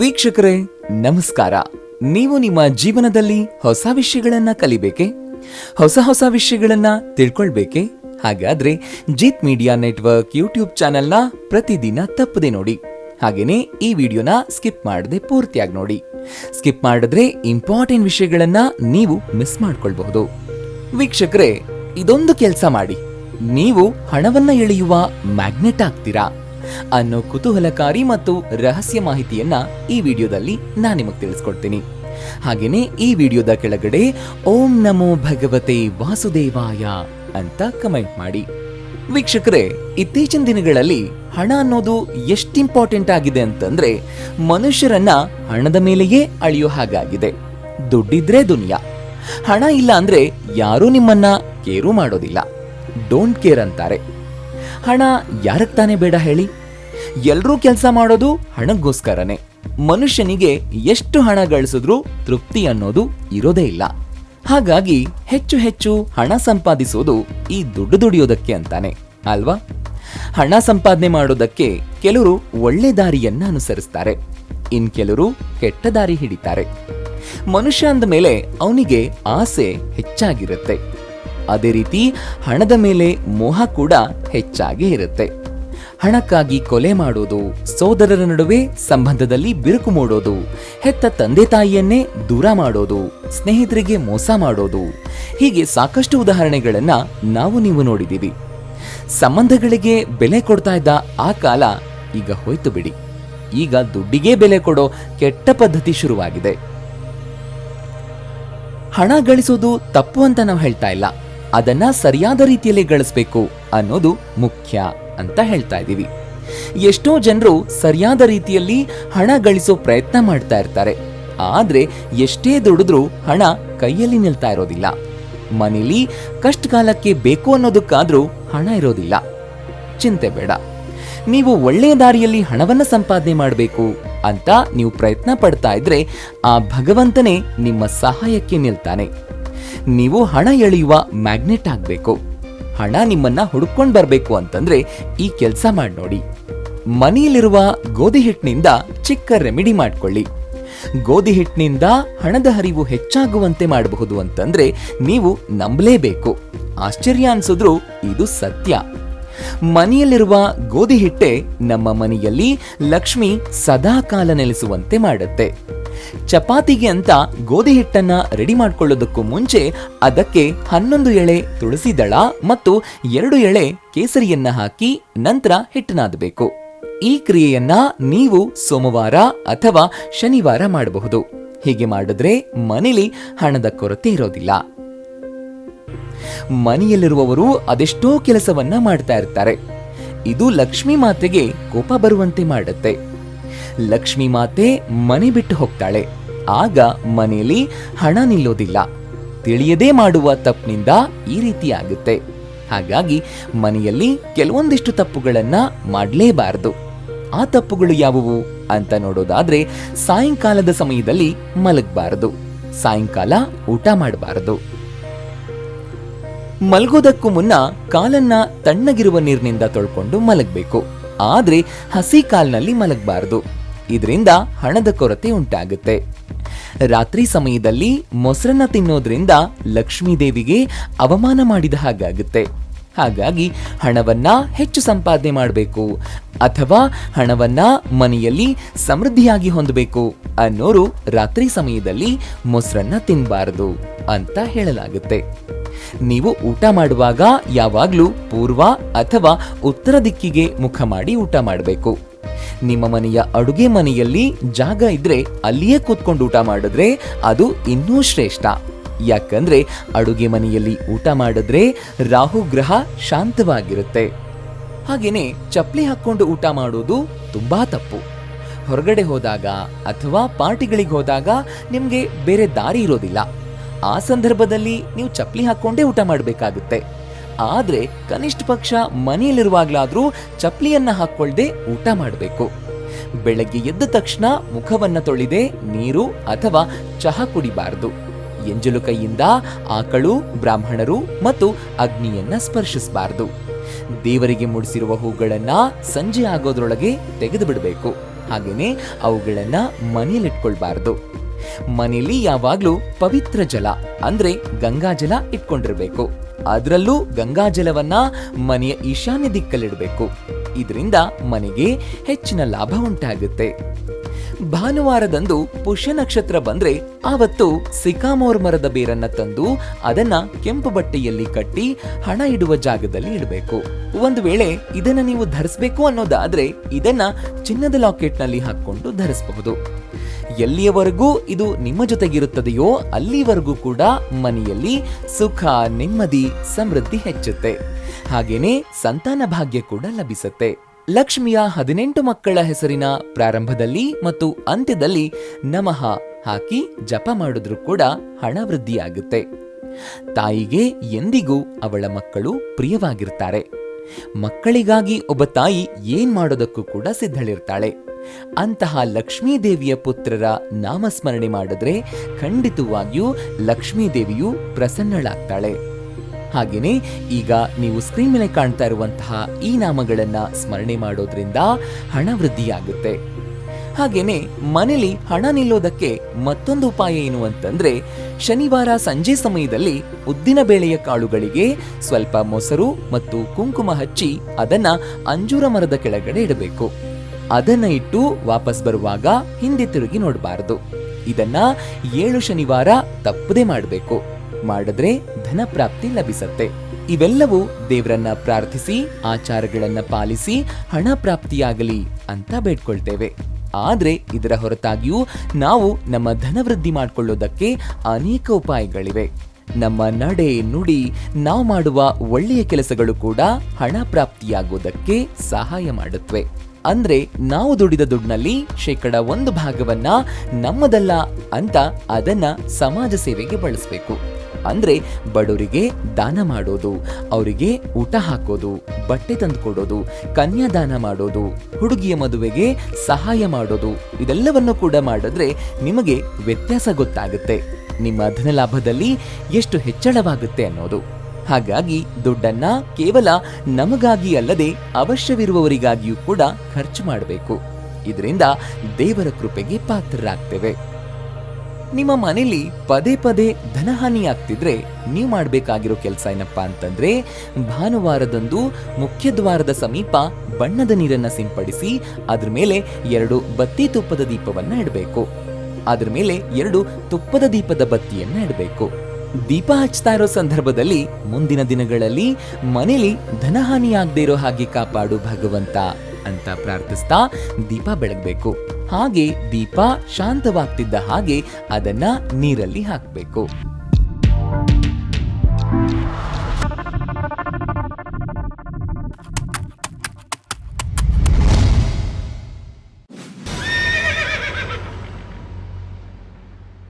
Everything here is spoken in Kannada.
ವೀಕ್ಷಕರೇ, ನಮಸ್ಕಾರ. ನೀವು ನಿಮ್ಮ ಜೀವನದಲ್ಲಿ ಹೊಸ ವಿಷಯಗಳನ್ನ ಕಲಿಬೇಕೆ? ಹೊಸ ಹೊಸ ವಿಷಯಗಳನ್ನ ತಿಳ್ಕೊಳ್ಬೇಕೆ? ಹಾಗಾದ್ರೆ ಜೀತ್ ಮೀಡಿಯಾ ನೆಟ್ವರ್ಕ್ ಯೂಟ್ಯೂಬ್ ಚಾನೆಲ್ನ ಪ್ರತಿದಿನ ತಪ್ಪದೆ ನೋಡಿ. ಹಾಗೇನೆ ಈ ವಿಡಿಯೋನ ಸ್ಕಿಪ್ ಮಾಡದೆ ಪೂರ್ತಿಯಾಗಿ ನೋಡಿ. ಸ್ಕಿಪ್ ಮಾಡಿದ್ರೆ ಇಂಪಾರ್ಟೆಂಟ್ ವಿಷಯಗಳನ್ನ ನೀವು ಮಿಸ್ ಮಾಡ್ಕೊಳ್ಬಹುದು. ವೀಕ್ಷಕರೇ, ಇದೊಂದು ಕೆಲಸ ಮಾಡಿ. ನೀವು ಹಣವನ್ನ ಎಳೆಯುವ ಮ್ಯಾಗ್ನೆಟ್ ಆಗ್ತೀರಾ? ಅನ್ನೋ ಕುತೂಹಲಕಾರಿ ಮತ್ತು ರಹಸ್ಯ ಮಾಹಿತಿಯನ್ನ ಈ ವಿಡಿಯೋದಲ್ಲಿ ನಾನು ನಿಮಗೆ ತಿಳಿಸ್ಕೊಡ್ತೀನಿ. ಹಾಗೇನೆ ಈ ವಿಡಿಯೋದ ಕೆಳಗಡೆ ಓಂ ನಮೋ ಭಗವತೆ ವಾಸುದೇವಾಯ ಅಂತ ಕಮೆಂಟ್ ಮಾಡಿ. ವೀಕ್ಷಕರೇ, ಇತ್ತೀಚಿನ ದಿನಗಳಲ್ಲಿ ಹಣ ಅನ್ನೋದು ಎಷ್ಟು ಇಂಪಾರ್ಟೆಂಟ್ ಆಗಿದೆ ಅಂತಂದ್ರೆ ಮನುಷ್ಯರನ್ನ ಹಣದ ಮೇಲೆಯೇ ಅಳಿಯೋ ಹಾಗಾಗಿದೆ. ದುಡ್ಡಿದ್ರೆ ದುನಿಯಾ. ಹಣ ಇಲ್ಲ ಅಂದ್ರೆ ಯಾರೂ ನಿಮ್ಮನ್ನ ಕೇರು ಮಾಡೋದಿಲ್ಲ. ಡೋಂಟ್ ಕೇರ್ ಅಂತಾರೆ. ಹಣ ಯಾರಕ್ಕೆ ತಾನೇ ಬೇಡ ಹೇಳಿ? ಎಲ್ರೂ ಕೆಲಸ ಮಾಡೋದು ಹಣಕ್ಕೋಸ್ಕರನೇ. ಮನುಷ್ಯನಿಗೆ ಎಷ್ಟು ಹಣ ಗಳಿಸಿದ್ರೂ ತೃಪ್ತಿ ಅನ್ನೋದು ಇರೋದೇ ಇಲ್ಲ. ಹಾಗಾಗಿ ಹೆಚ್ಚು ಹೆಚ್ಚು ಹಣ ಸಂಪಾದಿಸೋದು ಈ ದುಡ್ಡು ದುಡಿಯೋದಕ್ಕೆ ಅಂತಾನೆ, ಅಲ್ವಾ? ಹಣ ಸಂಪಾದನೆ ಮಾಡೋದಕ್ಕೆ ಕೆಲವರು ಒಳ್ಳೆ ದಾರಿಯನ್ನ ಅನುಸರಿಸ್ತಾರೆ, ಇನ್ ಕೆಲವರು ಕೆಟ್ಟ ದಾರಿ ಹಿಡಿತಾರೆ. ಮನುಷ್ಯ ಅಂದ ಮೇಲೆ ಅವನಿಗೆ ಆಸೆ ಹೆಚ್ಚಾಗಿರುತ್ತೆ. ಅದೇ ರೀತಿ ಹಣದ ಮೇಲೆ ಮೋಹ ಕೂಡ ಹೆಚ್ಚಾಗಿ ಇರುತ್ತೆ. ಹಣಕ್ಕಾಗಿ ಕೊಲೆ ಮಾಡೋದು, ಸೋದರರ ನಡುವೆ ಸಂಬಂಧದಲ್ಲಿ ಬಿರುಕು ಮೂಡೋದು, ಹೆತ್ತ ತಂದೆ ತಾಯಿಯನ್ನೇ ದೂರ ಮಾಡೋದು, ಸ್ನೇಹಿತರಿಗೆ ಮೋಸ ಮಾಡೋದು. ಹೀಗೆ ಸಾಕಷ್ಟು ಉದಾಹರಣೆಗಳನ್ನ ನಾವು ನೀವು ನೋಡಿದ್ದೀವಿ. ಸಂಬಂಧಗಳಿಗೆ ಬೆಲೆ ಕೊಡ್ತಾ ಇದ್ದ ಆ ಕಾಲ ಈಗ ಹೋಯ್ತು ಬಿಡಿ. ಈಗ ದುಡ್ಡಿಗೆ ಬೆಲೆ ಕೊಡೋ ಕೆಟ್ಟ ಪದ್ಧತಿ ಶುರುವಾಗಿದೆ. ಹಣ ಗಳಿಸೋದು ತಪ್ಪು ಅಂತ ನಾವು ಹೇಳ್ತಾ ಇಲ್ಲ. ಅದನ್ನ ಸರಿಯಾದ ರೀತಿಯಲ್ಲಿ ಗಳಿಸ್ಬೇಕು ಅನ್ನೋದು ಮುಖ್ಯ. ಅಂತ ಹೇಳ್ತಾ ಇದ್ದೀವಿ. ಎಷ್ಟೋ ಜನರು ಸರಿಯಾದ ರೀತಿಯಲ್ಲಿ ಹಣ ಗಳಿಸೋ ಪ್ರಯತ್ನ ಮಾಡ್ತಾ ಇರ್ತಾರೆ. ಆದರೆ ಎಷ್ಟೇ ದುಡಿದ್ರೂ ಹಣ ಕೈಯಲ್ಲಿ ನಿಲ್ತಾ ಇರೋದಿಲ್ಲ. ಮನೇಲಿ ಕಷ್ಟ ಕಾಲಕ್ಕೆ ಬೇಕು ಅನ್ನೋದಕ್ಕಾದರೂ ಹಣ ಇರೋದಿಲ್ಲ. ಚಿಂತೆ ಬೇಡ. ನೀವು ಒಳ್ಳೆಯ ದಾರಿಯಲ್ಲಿ ಹಣವನ್ನು ಸಂಪಾದನೆ ಮಾಡಬೇಕು ಅಂತ ನೀವು ಪ್ರಯತ್ನ ಪಡ್ತಾ ಇದ್ರೆ ಆ ಭಗವಂತನೇ ನಿಮ್ಮ ಸಹಾಯಕ್ಕೆ ನಿಲ್ತಾನೆ. ನೀವು ಹಣ ಎಳೆಯುವ ಮ್ಯಾಗ್ನೆಟ್ ಆಗ್ಬೇಕು. ಹಣ ನಿಮ್ಮನ್ನ ಹುಡುಕೊಂಡ್ ಬರಬೇಕು ಅಂತಂದ್ರೆ ಈ ಕೆಲಸ ಮಾಡಿ ನೋಡಿ. ಮನೆಯಲ್ಲಿರುವ ಗೋಧಿ ಹಿಟ್ಟಿನಿಂದ ಚಿಕ್ಕ ರೆಮಿಡಿ ಮಾಡ್ಕೊಳ್ಳಿ. ಗೋಧಿ ಹಿಟ್ಟಿನಿಂದ ಹಣದ ಹರಿವು ಹೆಚ್ಚಾಗುವಂತೆ ಮಾಡಬಹುದು ಅಂತಂದ್ರೆ ನೀವು ನಂಬಲೇಬೇಕು. ಆಶ್ಚರ್ಯ ಅನ್ಸಿದ್ರು ಇದು ಸತ್ಯ. ಮನೆಯಲ್ಲಿರುವ ಗೋಧಿ ಹಿಟ್ಟೆ ನಮ್ಮ ಮನೆಯಲ್ಲಿ ಲಕ್ಷ್ಮಿ ಸದಾ ಕಾಲ ನೆಲೆಸುವಂತೆ ಮಾಡುತ್ತೆ. ಚಪಾತಿಗೆ ಅಂತ ಗೋಧಿ ಹಿಟ್ಟನ್ನ ರೆಡಿ ಮಾಡ್ಕೊಳ್ಳೋದಕ್ಕೂ ಮುಂಚೆ ಅದಕ್ಕೆ ಹನ್ನೊಂದು ಎಳೆ ತುಳಸಿ ದಳ ಮತ್ತು ಎರಡು ಎಳೆ ಕೇಸರಿಯನ್ನ ಹಾಕಿ ನಂತರ ಹಿಟ್ಟನಾದಬೇಕು ಈ ಕ್ರಿಯೆಯನ್ನ ನೀವು ಸೋಮವಾರ ಅಥವಾ ಶನಿವಾರ ಮಾಡಬಹುದು. ಹೀಗೆ ಮಾಡಿದ್ರೆ ಮನೇಲಿ ಹಣದ ಕೊರತೆ ಇರೋದಿಲ್ಲ. ಮನೆಯಲ್ಲಿರುವವರು ಅದೆಷ್ಟೋ ಕೆಲಸವನ್ನ ಮಾಡ್ತಾ ಇರ್ತಾರೆ. ಇದು ಲಕ್ಷ್ಮೀ ಮಾತೆಗೆ ಕೋಪ ಬರುವಂತೆ ಮಾಡುತ್ತೆ. ಲಕ್ಷ್ಮೀ ಮಾತೆ ಮನೆ ಬಿಟ್ಟು ಹೋಗ್ತಾಳೆ. ಆಗ ಮನೆಯಲ್ಲಿ ಹಣ ನಿಲ್ಲೋದಿಲ್ಲ. ತಿಳಿಯದೇ ಮಾಡುವ ತಪ್ಪಿನಿಂದ ಈ ರೀತಿ ಆಗುತ್ತೆ. ಹಾಗಾಗಿ ಮನೆಯಲ್ಲಿ ಕೆಲವೊಂದಿಷ್ಟು ತಪ್ಪುಗಳನ್ನ ಮಾಡಲೇಬಾರದು. ಆ ತಪ್ಪುಗಳು ಯಾವುವು ಅಂತ ನೋಡೋದಾದ್ರೆ ಸಾಯಂಕಾಲದ ಸಮಯದಲ್ಲಿ ಮಲಗಬಾರದು. ಸಾಯಂಕಾಲ ಊಟ ಮಾಡಬಾರದು. ಮಲಗೋದಕ್ಕೂ ಮುನ್ನ ಕಾಲನ್ನ ತಣ್ಣಗಿರುವ ನೀರಿನಿಂದ ತೊಳ್ಕೊಂಡು ಮಲಗಬೇಕು. ಆದ್ರೆ ಹಸಿ ಕಾಲ್ನಲ್ಲಿ ಮಲಗಬಾರದು. ಇದರಿಂದ ಹಣದ ಕೊರತೆ ಉಂಟಾಗುತ್ತೆ. ರಾತ್ರಿ ಸಮಯದಲ್ಲಿ ಮೊಸರನ್ನ ತಿನ್ನೋದ್ರಿಂದ ಲಕ್ಷ್ಮೀ ದೇವಿಗೆ ಅವಮಾನ ಮಾಡಿದ ಹಾಗಾಗುತ್ತೆ. ಹಾಗಾಗಿ ಹಣವನ್ನ ಹೆಚ್ಚು ಸಂಪಾದನೆ ಮಾಡಬೇಕು ಅಥವಾ ಹಣವನ್ನ ಮನೆಯಲ್ಲಿ ಸಮೃದ್ಧಿಯಾಗಿ ಹೊಂದಬೇಕು ಅನ್ನೋರು ರಾತ್ರಿ ಸಮಯದಲ್ಲಿ ಮೊಸರನ್ನ ತಿನ್ನಬಾರದು ಅಂತ ಹೇಳಲಾಗುತ್ತೆ. ನೀವು ಊಟ ಮಾಡುವಾಗ ಯಾವಾಗಲೂ ಪೂರ್ವ ಅಥವಾ ಉತ್ತರ ದಿಕ್ಕಿಗೆ ಮುಖ ಮಾಡಿ ಊಟ ಮಾಡಬೇಕು. ನಿಮ್ಮ ಮನೆಯ ಅಡುಗೆ ಮನೆಯಲ್ಲಿ ಜಾಗ ಇದ್ರೆ ಅಲ್ಲಿಯೇ ಕೂತ್ಕೊಂಡು ಊಟ ಮಾಡಿದ್ರೆ ಅದು ಇನ್ನೂ ಶ್ರೇಷ್ಠ. ಯಾಕಂದ್ರೆ ಅಡುಗೆ ಮನೆಯಲ್ಲಿ ಊಟ ಮಾಡಿದ್ರೆ ರಾಹು ಗ್ರಹ ಶಾಂತವಾಗಿರುತ್ತೆ. ಹಾಗೇನೆ ಚಪ್ಪಲಿ ಹಾಕ್ಕೊಂಡು ಊಟ ಮಾಡೋದು ತುಂಬಾ ತಪ್ಪು. ಹೊರಗಡೆ ಹೋದಾಗ ಅಥವಾ ಪಾರ್ಟಿಗಳಿಗೆ ಹೋದಾಗ ನಿಮಗೆ ಬೇರೆ ದಾರಿ ಇರೋದಿಲ್ಲ. ಆ ಸಂದರ್ಭದಲ್ಲಿ ನೀವು ಚಪ್ಪಲಿ ಹಾಕ್ಕೊಂಡೇ ಊಟ ಮಾಡಬೇಕಾಗುತ್ತೆ. ಆದ್ರೆ ಕನಿಷ್ಠ ಪಕ್ಷ ಮನೆಯಲ್ಲಿರುವಾಗ್ಲಾದ್ರೂ ಚಪ್ಪಲಿಯನ್ನ ಹಾಕೊಳ್ಳದೆ ಊಟ ಮಾಡಬೇಕು. ಬೆಳಗ್ಗೆ ಎದ್ದ ತಕ್ಷಣ ಮುಖವನ್ನ ತೊಳೆದೆ ನೀರು ಅಥವಾ ಚಹಾ ಕುಡಿಬಾರದು. ಎಂಜಲು ಕೈಯಿಂದ ಆಕಳು, ಬ್ರಾಹ್ಮಣರು ಮತ್ತು ಅಗ್ನಿಯನ್ನ ಸ್ಪರ್ಶಿಸಬಾರದು. ದೇವರಿಗೆ ಮುಡಿಸಿರುವ ಹೂಗಳನ್ನ ಸಂಜೆ ಆಗೋದ್ರೊಳಗೆ ತೆಗೆದು ಬಿಡಬೇಕು ಹಾಗೇನೆ ಅವುಗಳನ್ನ ಮನೆಯಲ್ಲಿಟ್ಕೊಳ್ಬಾರ್ದು. ಮನೆಯಲ್ಲಿ ಯಾವಾಗ್ಲೂ ಪವಿತ್ರ ಜಲ ಅಂದ್ರೆ ಗಂಗಾಜಲ ಇಟ್ಕೊಂಡಿರ್ಬೇಕು. ಅದರಲ್ಲೂ ಗಂಗಾಜಲವನ್ನ ಮನೆಯ ಈಶಾನ್ಯ ದಿಕ್ಕಲ್ಲಿಡಬೇಕು. ಇದರಿಂದ ಮನೆಗೆ ಹೆಚ್ಚಿನ ಲಾಭ ಉಂಟಾಗುತ್ತೆ. ಭಾನುವಾರದಂದು ಪುಷ್ಯ ನಕ್ಷತ್ರ ಬಂದ್ರೆ ಆವತ್ತು ಸಿಕಾಮೋರ್ ಮರದ ಬೇರನ್ನ ತಂದು ಅದನ್ನ ಕೆಂಪು ಬಟ್ಟೆಯಲ್ಲಿ ಕಟ್ಟಿ ಹಣ ಇಡುವ ಜಾಗದಲ್ಲಿ ಇಡಬೇಕು. ಒಂದು ವೇಳೆ ಇದನ್ನ ನೀವು ಧರಿಸಬೇಕು ಅನ್ನೋದಾದ್ರೆ ಇದನ್ನ ಚಿನ್ನದ ಲಾಕೆಟ್ನಲ್ಲಿ ಹಾಕೊಂಡು ಧರಿಸಬಹುದು. ಎಲ್ಲಿಯವರೆಗೂ ಇದು ನಿಮ್ಮ ಜೊತೆಗಿರುತ್ತದೆಯೋ ಅಲ್ಲಿವರೆಗೂ ಕೂಡ ಮನೆಯಲ್ಲಿ ಸುಖ, ನೆಮ್ಮದಿ, ಸಮೃದ್ಧಿ ಹೆಚ್ಚುತ್ತೆ. ಹಾಗೇನೇ ಸಂತಾನ ಭಾಗ್ಯ ಕೂಡ ಲಭಿಸುತ್ತೆ. ಲಕ್ಷ್ಮಿಯ ಹದಿನೆಂಟು ಮಕ್ಕಳ ಹೆಸರಿನ ಪ್ರಾರಂಭದಲ್ಲಿ ಮತ್ತು ಅಂತ್ಯದಲ್ಲಿ ನಮಃ ಹಾಕಿ ಜಪ ಮಾಡಿದ್ರೂ ಕೂಡ ಹಣ ವೃದ್ಧಿಯಾಗುತ್ತೆ. ತಾಯಿಗೆ ಎಂದಿಗೂ ಅವಳ ಮಕ್ಕಳು ಪ್ರಿಯವಾಗಿರ್ತಾರೆ. ಮಕ್ಕಳಿಗಾಗಿ ಒಬ್ಬ ತಾಯಿ ಏನ್ ಮಾಡೋದಕ್ಕೂ ಕೂಡ ಸಿದ್ಧಳಿರ್ತಾಳೆ. ಅಂತಹ ಲಕ್ಷ್ಮೀದೇವಿಯ ಪುತ್ರರ ನಾಮಸ್ಮರಣೆ ಮಾಡಿದ್ರೆ ಖಂಡಿತವಾಗಿಯೂ ಲಕ್ಷ್ಮೀದೇವಿಯು ಪ್ರಸನ್ನಳಾಗ್ತಾಳೆ. ಹಾಗೆಯೇ ಈಗ ನೀವು ಸ್ಕ್ರೀನ್ ಮೇಲೆ ಕಾಣ್ತಾ ಇರುವಂತಹ ಈ ನಾಮಗಳನ್ನ ಸ್ಮರಣೆ ಮಾಡೋದ್ರಿಂದ ಹಣ ವೃದ್ಧಿಯಾಗುತ್ತೆ. ಹಾಗೇನೆ ಮನೇಲಿ ಹಣ ನಿಲ್ಲೋದಕ್ಕೆ ಮತ್ತೊಂದು ಉಪಾಯ ಏನು ಅಂತಂದ್ರೆ ಶನಿವಾರ ಸಂಜೆ ಸಮಯದಲ್ಲಿ ಉದ್ದಿನ ಬೇಳೆಯ ಕಾಳುಗಳಿಗೆ ಸ್ವಲ್ಪ ಮೊಸರು ಮತ್ತು ಕುಂಕುಮ ಹಚ್ಚಿ ಅದನ್ನ ಅಂಜೂರ ಮರದ ಕೆಳಗಡೆ ಇಡಬೇಕು. ಅದನ್ನ ಇಟ್ಟು ವಾಪಸ್ ಬರುವಾಗ ಹಿಂದೆ ತಿರುಗಿ ನೋಡಬಾರದು. ಇದನ್ನ ಏಳು ಶನಿವಾರ ತಪ್ಪದೇ ಮಾಡಬೇಕು. ಮಾಡಿದ್ರೆ ಧನ ಪ್ರಾಪ್ತಿ ಲಭಿಸತ್ತೆ. ಇವೆಲ್ಲವೂ ದೇವರನ್ನ ಪ್ರಾರ್ಥಿಸಿ, ಆಚಾರಗಳನ್ನ ಪಾಲಿಸಿ, ಹಣ ಪ್ರಾಪ್ತಿಯಾಗಲಿ ಅಂತ ಬೇಡ್ಕೊಳ್ತೇವೆ. ಆದ್ರೆ ಇದರ ಹೊರತಾಗಿಯೂ ನಾವು ನಮ್ಮ ಧನವೃದ್ಧಿ ಮಾಡಿಕೊಳ್ಳೋದಕ್ಕೆ ಅನೇಕ ಉಪಾಯಗಳಿವೆ. ನಮ್ಮ ನಡೆ ನುಡಿ, ನಾವು ಮಾಡುವ ಒಳ್ಳೆಯ ಕೆಲಸಗಳು ಕೂಡ ಹಣ ಪ್ರಾಪ್ತಿಯಾಗುವುದಕ್ಕೆ ಸಹಾಯ ಮಾಡುತ್ತವೆ ಅಂದ್ರೆ ನಾವು ದುಡಿದ ದುಡ್ಡಿನಲ್ಲಿ ಶೇಕಡ ಒಂದು ಭಾಗವನ್ನ ನಮ್ಮದಲ್ಲ ಅಂತ ಅದನ್ನ ಸಮಾಜ ಸೇವೆಗೆ ಬಳಸಬೇಕು. ಅಂದ್ರೆ ಬಡವರಿಗೆ ದಾನ ಮಾಡೋದು, ಅವರಿಗೆ ಊಟ ಹಾಕೋದು, ಬಟ್ಟೆ ತಂದುಕೊಡೋದು, ಕನ್ಯಾದಾನ ಮಾಡೋದು, ಹುಡುಗಿಯ ಮದುವೆಗೆ ಸಹಾಯ ಮಾಡೋದು, ಇದೆಲ್ಲವನ್ನು ಕೂಡ ಮಾಡಿದ್ರೆ ನಿಮಗೆ ವ್ಯತ್ಯಾಸ ಗೊತ್ತಾಗುತ್ತೆ. ನಿಮ್ಮ ಧನಲಾಭದಲ್ಲಿ ಎಷ್ಟು ಹೆಚ್ಚಳವಾಗುತ್ತೆ ಅನ್ನೋದು. ಹಾಗಾಗಿ ದುಡ್ಡನ್ನ ಕೇವಲ ನಮಗಾಗಿ ಅಲ್ಲದೆ ಅವಶ್ಯವಿರುವವರಿಗಾಗಿಯೂ ಕೂಡ ಖರ್ಚು ಮಾಡಬೇಕು. ಇದರಿಂದ ದೇವರ ಕೃಪೆಗೆ ಪಾತ್ರರಾಗ್ತೇವೆ. ನಿಮ್ಮ ಮನೇಲಿ ಪದೇ ಪದೇ ಧನಹಾನಿಯಾಗ್ತಿದ್ರೆ ನೀವು ಮಾಡಬೇಕಾಗಿರೋ ಕೆಲಸ ಏನಪ್ಪಾ ಅಂತಂದ್ರೆ, ಭಾನುವಾರದಂದು ಮುಖ್ಯ ದ್ವಾರದ ಸಮೀಪ ಬಣ್ಣದ ನೀರನ್ನ ಸಿಂಪಡಿಸಿ ಅದ್ರ ಮೇಲೆ ಎರಡು ಬತ್ತಿ ತುಪ್ಪದ ದೀಪವನ್ನು ಇಡಬೇಕು. ಅದ್ರ ಮೇಲೆ ಎರಡು ತುಪ್ಪದ ದೀಪದ ಬತ್ತಿಯನ್ನು ಇಡಬೇಕು. ದೀಪ ಹಚ್ತಾ ಇರೋ ಸಂದರ್ಭದಲ್ಲಿ ಮುಂದಿನ ದಿನಗಳಲ್ಲಿ ಮನೇಲಿ ಧನಹಾನಿ ಆಗದೆ ಇರೋ ಹಾಗೆ ಕಾಪಾಡು ಭಗವಂತ ಅಂತ ಪ್ರಾರ್ಥಿಸ್ತಾ ದೀಪ ಬೆಳಗಬೇಕು. ಹಾಗೆ ದೀಪ ಶಾಂತವಾಗ್ತಿದ್ದ ಹಾಗೆ ಅದನ್ನ ನೀರಲ್ಲಿ ಹಾಕಬೇಕು.